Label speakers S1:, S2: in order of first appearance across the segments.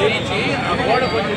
S1: చేయించి ఆ గోడ కొంచెం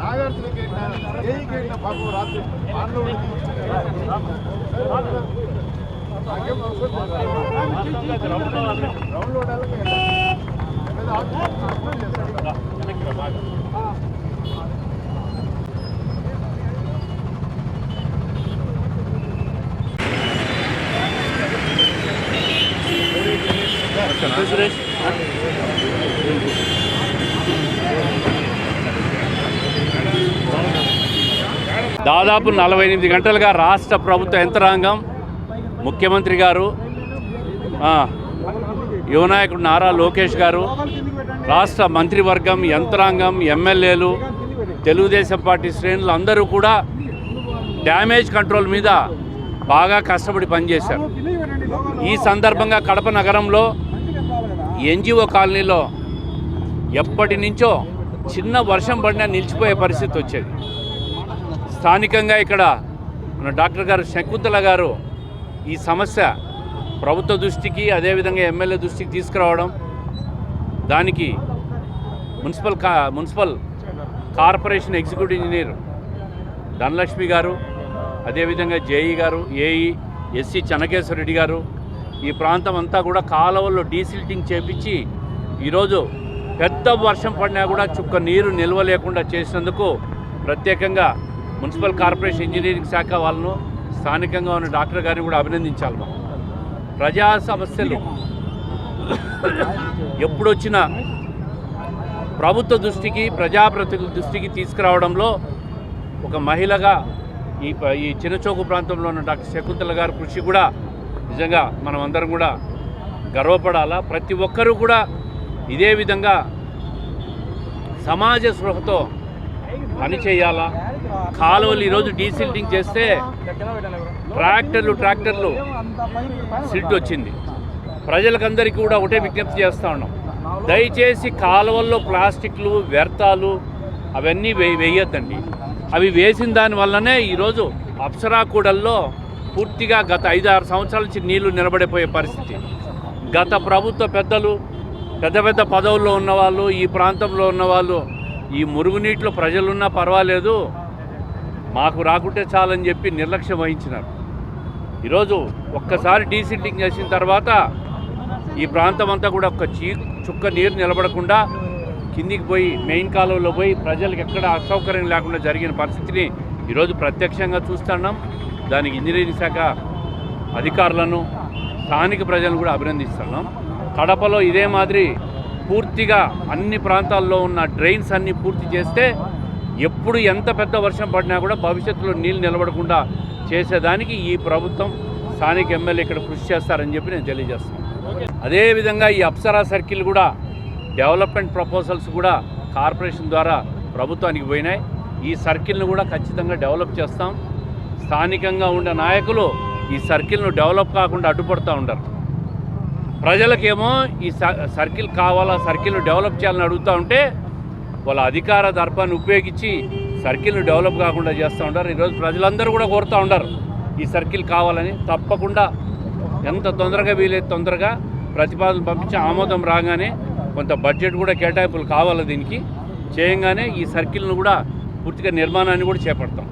S2: నాగార్జున గేట్ ఏ గేట్ పాపం రాత్రి ఆన్లో గ్రౌండ్ లో
S3: దాదాపు నలభై ఎనిమిది గంటలుగా రాష్ట్ర ప్రభుత్వ యంత్రాంగం ముఖ్యమంత్రి గారు యువనాయకుడు నారా లోకేష్ గారు రాష్ట్ర మంత్రివర్గం యంత్రాంగం ఎమ్మెల్యేలు తెలుగుదేశం పార్టీ శ్రేణులు అందరూ కూడా డ్యామేజ్ కంట్రోల్ మీద బాగా కష్టపడి పనిచేశారు. ఈ సందర్భంగా కడప నగరంలో ఎన్జిఓ కాలనీలో ఎప్పటి నుంచో చిన్న వర్షం పడినా నిలిచిపోయే పరిస్థితి వచ్చేది. స్థానికంగా ఇక్కడ మన డాక్టర్ గారు శకుంతల గారు ఈ సమస్య ప్రభుత్వ దృష్టికి అదేవిధంగా ఎమ్మెల్యే దృష్టికి తీసుకురావడం దానికి మున్సిపల్ కా municipal corporation executive engineer Dhanalakshmi garu అదేవిధంగా జేఈ గారు ఏఈ ఎస్సి చెన్నకేశ్వర రెడ్డి గారు ఈ ప్రాంతం అంతా కూడా కాలువల్లో డీసిల్టింగ్ చేపించి ఈరోజు పెద్ద వర్షం పడినా కూడా చుక్క నీరు నిల్వ లేకుండా చేసినందుకు ప్రత్యేకంగా మున్సిపల్ కార్పొరేషన్ ఇంజనీరింగ్ శాఖ వాళ్ళను స్థానికంగా ఉన్న డాక్టర్ గారిని కూడా అభినందించాలి మనం. ప్రజా సమస్యలు ఎప్పుడొచ్చినా ప్రభుత్వ దృష్టికి ప్రజాప్రతినిధుల దృష్టికి తీసుకురావడంలో ఒక మహిళగా ఈ ప- ఈ చిన్నచోకు ప్రాంతంలో ఉన్న డాక్టర్ శకుంతల గారి కృషి కూడా నిజంగా మనం అందరం కూడా గర్వపడాలా. ప్రతి ఒక్కరూ కూడా ఇదే విధంగా సమాజ స్పృహతో పనిచేయాలా. కాలువలు ఈరోజు డీసిల్టింగ్ చేస్తే ట్రాక్టర్లు ట్రాక్టర్లు సిల్ట్ వచ్చింది. ప్రజలకందరికీ కూడా ఒకటే విజ్ఞప్తి చేస్తూ ఉన్నాం. దయచేసి కాలువల్లో ప్లాస్టిక్లు వ్యర్థాలు అవన్నీ వే వేయొద్దండి. అవి వేసిన దానివల్లనే ఈరోజు అప్సరా కూడల్లో పూర్తిగా గత ఐదు ఆరు సంవత్సరాల నుంచి నీళ్ళు నిలబడిపోయే పరిస్థితి. గత ప్రభుత్వ పెద్దలు పెద్ద పెద్ద పదవుల్లో ఉన్నవాళ్ళు ఈ ప్రాంతంలో ఉన్నవాళ్ళు ఈ మురుగునీటిలో ప్రజలున్నా పర్వాలేదు. మాకు రాకుంటే చాలని చెప్పి నిర్లక్ష్యం వహించినారు. ఈరోజు ఒక్కసారి డీసిల్టింగ్ చేసిన తర్వాత ఈ ప్రాంతం అంతా కూడా ఒక చీ చుక్క నీరు నిలబడకుండా కిందికి పోయి మెయిన్ కాలువలో పోయి ప్రజలకు ఎక్కడ అసౌకర్యం లేకుండా జరిగిన పరిస్థితిని ఈరోజు ప్రత్యక్షంగా చూస్తున్నాం. దానికి ఇంజనీరింగ్ శాఖ అధికారులను స్థానిక ప్రజలను కూడా అభినందిస్తున్నాం. కడపలో ఇదే మాదిరి పూర్తిగా అన్ని ప్రాంతాల్లో ఉన్న డ్రైన్స్ అన్నీ పూర్తి చేస్తే ఎప్పుడు ఎంత పెద్ద వర్షం పడినా కూడా భవిష్యత్తులో నీళ్ళు నిలబడకుండా చేసేదానికి ఈ ప్రభుత్వం స్థానిక ఎమ్మెల్యే ఇక్కడ కృషి చేస్తారని చెప్పి నేను తెలియజేస్తాను అదేవిధంగా ఈ అప్సరా సర్కిల్ కూడా డెవలప్మెంట్ ప్రపోజల్స్ కూడా కార్పొరేషన్ ద్వారా ప్రభుత్వానికి పోయినాయి. ఈ సర్కిల్ను కూడా ఖచ్చితంగా డెవలప్ చేస్తాం. స్థానికంగా ఉండే నాయకులు ఈ సర్కిల్ను డెవలప్ కాకుండా అడ్డుపడుతూ ఉంటారు ప్రజలకేమో ఈ స- సర్కిల్ కావాలా సర్కిల్ను డెవలప్ చేయాలని అడుగుతూ ఉంటే వాళ్ళ అధికార దర్పాన్ని ఉపయోగించి సర్కిల్ను డెవలప్ కాకుండా చేస్తూ ఉంటారు ఈరోజు ప్రజలందరూ కూడా కోరుతూ ఉంటారు ఈ సర్కిల్ కావాలని తప్పకుండా ఎంత తొందరగా వీలైతే తొందరగా ప్రతిపాదనలు పంపించి ఆమోదం రాగానే కొంత బడ్జెట్ కూడా కేటాయింపులు కావాలి దీనికి. చేయంగానే ఈ సర్కిల్ను కూడా పూర్తిగా నిర్మాణాన్ని కూడా చేపడతాం.